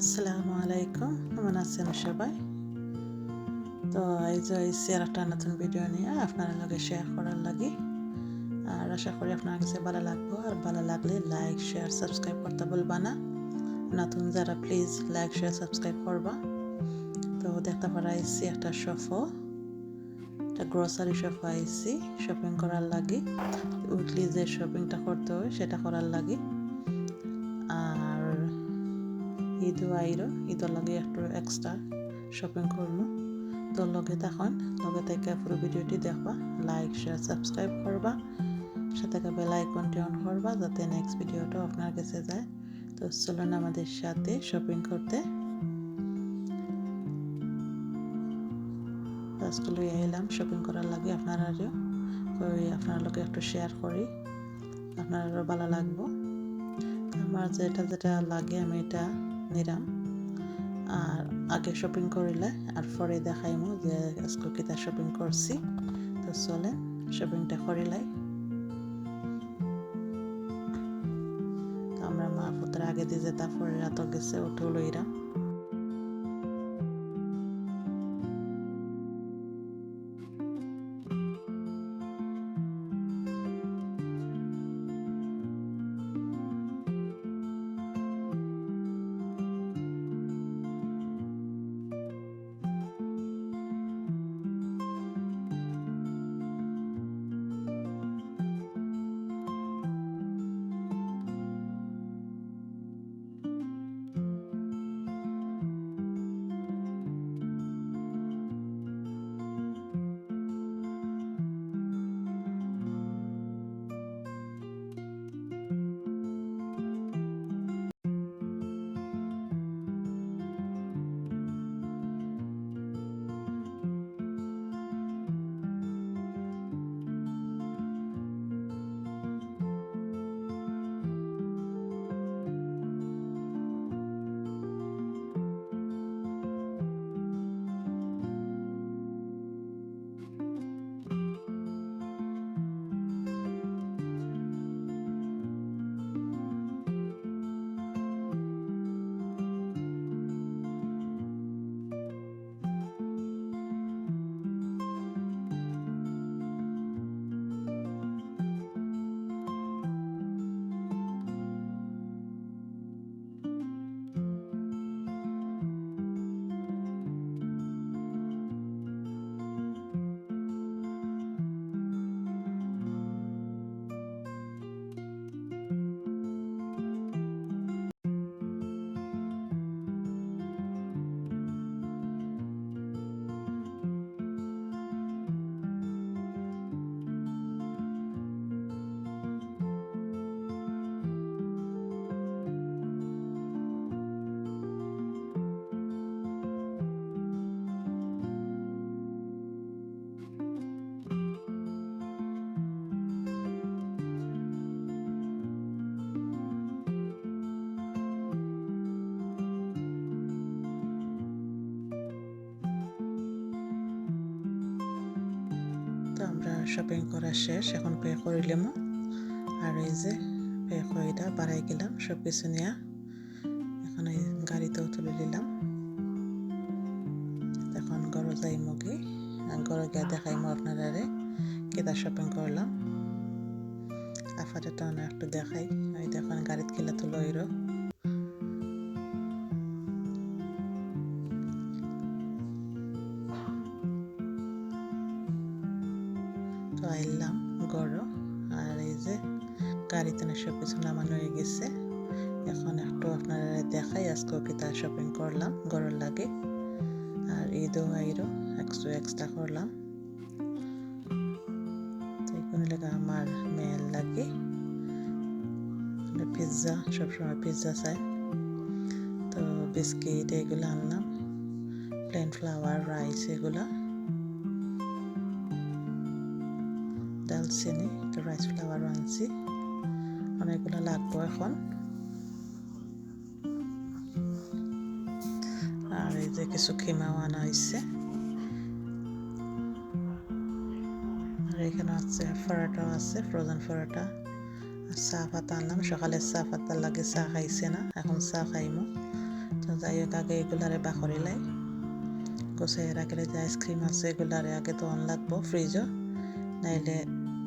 আসসালামু আলাইকুম। কেমন আছেন সবাই? তো এই যে আইসি আর একটা নতুন ভিডিও নিয়ে আপনার লগে শেয়ার করার লাগি। আর আশা করি আপনার কাছে ভালো লাগবো। আর ভালো লাগলে লাইক শেয়ার সাবস্ক্রাইব করতে বলবা না। নতুন যারা প্লিজ লাইক শেয়ার সাবস্ক্রাইব করবা। তো দেখতে পারা আইসি একটা শফো একটা গ্রোসারি শপ আইসি শপিং করার লাগি। উইকলি যে শপিংটা করতে হয়, সেটা করার লাগি। আইরো ঈদের লগে একটু এক্সট্রা শপিং করব তোর লগে তখন, লগে থেকে পুরো ভিডিওটি দেখবা লাইক শেয়ার সাবস্ক্রাইব করবা। সাথে বেল আইকনটি অন করবা, যাতে নেক্সট ভিডিওটা আপনার কাছে যায়। তো চলুন আমাদের সাথে শপিং করতে। আজকে লইয়া এলাম শপিং করার লাগে আপনারাও ওই আপনার লোকে একটু শেয়ার করি। আপনারও ভালো লাগবো। আমার যেটা যেটা লাগে আমি এটা নিলাম। আর আগে শপিং করিলে আর পরে দেখাইমু যে আজকে কিতা শপিং করছি। তো চলে শপিংটা করিলাই তো আমরা মা পুত্র আগে দিয়ে যে পরে রাত গেছে উঠে লইরাম শপিং করা শেষ, এখন পে করিলাম আর এই যে পে করিটা বাড়াই গেলাম সব কিছু নিয়ে এখন এই গাড়িতেও তুলে দিলাম এখন গড় যাই মুগি গিয়া দেখাইমো আপনারা কেদা শপিং করলাম। আপাতত একটু দেখাই, ওই দেখুন গাড়িত কিলা তুলো আইলাম গড় আর এই যে গাড়িতে সব কিছু নামানো হয়ে গেছে। এখন একটু আপনারা দেখাই, আজকেও কিতা শপিং করলাম গড়ের লাগে। আর ঈদও আইরও একশো এক্সট্রা করলাম। তো লেগে আমার মেয়ের লাগে। পিৎজা সবসময় পিৎজা চাই। তো বিস্কিট এগুলো আনলাম। প্লেন ফ্লাওয়ার রাইস এগুলো। দালচিনি একটু রাইস ফ্লাওয়ারও আনছি অনেকগুলো লাগবো এখন। আর এই যে কিছু খিমাও আনা হয়েছে আর এখানে আছে ফরাটাও আছে ফ্রোজেন ফরাটা চা পাতা আনলাম, সকালে চা পাতা লাগে চা খাইছে না, এখন চা খাইমো। তো তো যাই হোক, আগে এগুলারে বাখরিলাই গোছাই রাখলে যে আইসক্রিম আছে এগুলারে আগে তো অন লাগবো ফ্রিজও নাইলে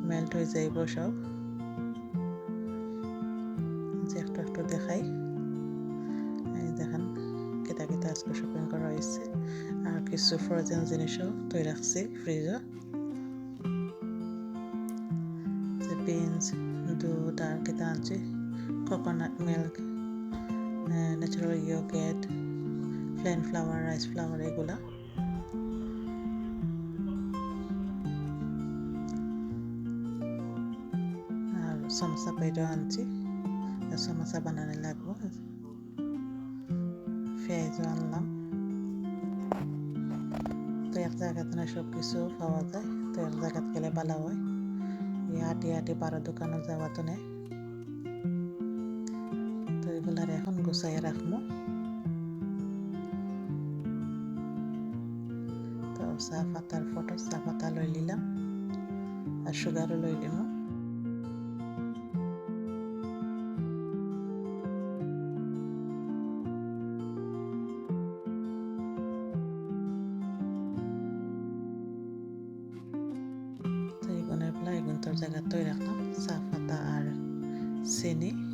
মেল্ট হয়ে যাইব সব। যে একটু একটু দেখাই। দেখেন, কেটা কেটা আজকে শপিং করা হয়েছে। আর কিছু ফ্রোজেন জিনিসও তৈরি রাখছি ফ্রিজও যে বিনস দুধ আর কেটা আনছি। Coconut milk natural yogurt plain flour rice flour এগুলা। সমোসা পেটাও আনছি। সমোসা বানানো লাগবো। পেঁয়াজও আনলাম। তো এক জায়গাতে না সব কিছু পাওয়া যায়। তো এক জায়গাতে গেলে ভালো হয়। এই হাঁটি হাঁটি বারো দোকানে যাওয়া তো নেই। তো এগুলার এখন গুছাই রাখব। তো চা পাতার ফটো, চা পাতা লই নিলাম। আর সুগারও লই লিমো তো এগুনের পেলা এগুন তোর